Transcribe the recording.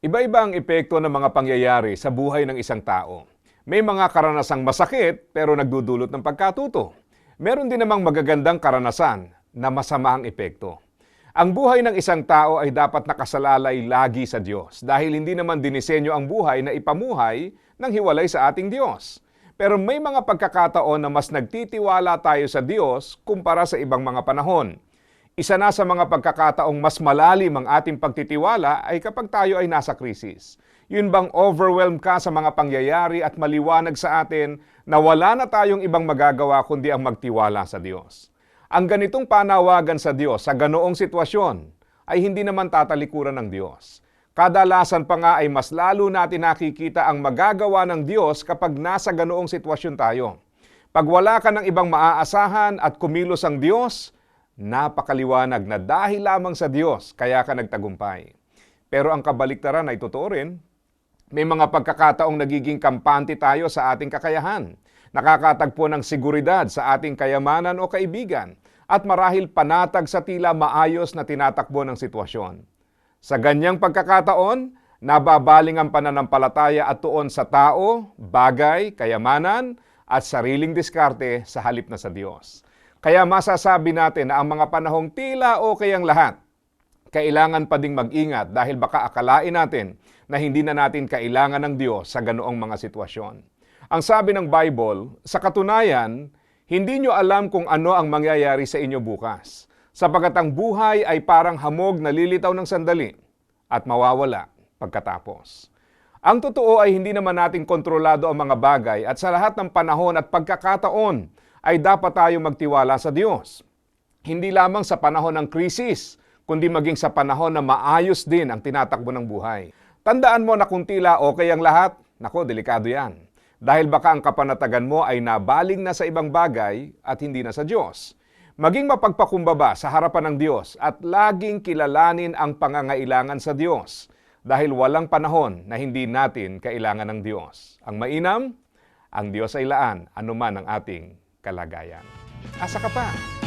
Iba-iba ang epekto ng mga pangyayari sa buhay ng isang tao. May mga karanasang masakit pero nagdudulot ng pagkatuto. Meron din namang magagandang karanasan na masama ang epekto. Ang buhay ng isang tao ay dapat nakasalalay lagi sa Diyos dahil hindi naman dinisenyo ang buhay na ipamuhay ng hiwalay sa ating Diyos. Pero may mga pagkakataon na mas nagtitiwala tayo sa Diyos kumpara sa ibang mga panahon. Isa na sa mga pagkakataong mas malalim ang ating pagtitiwala ay kapag tayo ay nasa krisis. Yun bang overwhelmed ka sa mga pangyayari at maliwanag sa atin na wala na tayong ibang magagawa kundi ang magtiwala sa Diyos. Ang ganitong panawagan sa Diyos sa ganoong sitwasyon ay hindi naman tatalikuran ng Diyos. Kadalasan pa nga ay mas lalo natin nakikita ang magagawa ng Diyos kapag nasa ganoong sitwasyon tayo. Pag wala ka ng ibang maaasahan at kumilos ang Diyos, napakaliwanag na dahil lamang sa Diyos kaya ka nagtagumpay. Pero ang kabaliktaran ay totoo rin. May mga pagkakataong nagiging kampante tayo sa ating kakayahan. Nakakatagpo ng seguridad sa ating kayamanan o kaibigan at marahil panatag sa tila maayos na tinatakbo ng sitwasyon. Sa ganyang pagkakataon, nababaling ang pananampalataya at tuon sa tao, bagay, kayamanan at sariling diskarte sa halip na sa Diyos. Kaya masasabi natin na ang mga panahong tila okay ang lahat, kailangan pa ding mag-ingat dahil baka akalain natin na hindi na natin kailangan ng Diyos sa ganoong mga sitwasyon. Ang sabi ng Bible, sa katunayan, hindi nyo alam kung ano ang mangyayari sa inyo bukas, sapagat ang buhay ay parang hamog na lilitaw ng sandali at mawawala pagkatapos. Ang totoo ay hindi naman natin kontrolado ang mga bagay at sa lahat ng panahon at pagkakataon ay dapat tayong magtiwala sa Diyos. Hindi lamang sa panahon ng krisis, kundi maging sa panahon na maayos din ang tinatakbo ng buhay. Tandaan mo na kung tila okay ang lahat, nako, delikado yan. Dahil baka ang kapanatagan mo ay nabaling na sa ibang bagay at hindi na sa Diyos. Maging mapagpakumbaba sa harapan ng Diyos at laging kilalanin ang pangangailangan sa Diyos dahil walang panahon na hindi natin kailangan ng Diyos. Ang mainam, ang Diyos ay laan anuman ang ating kalagayan. Asa ka pa?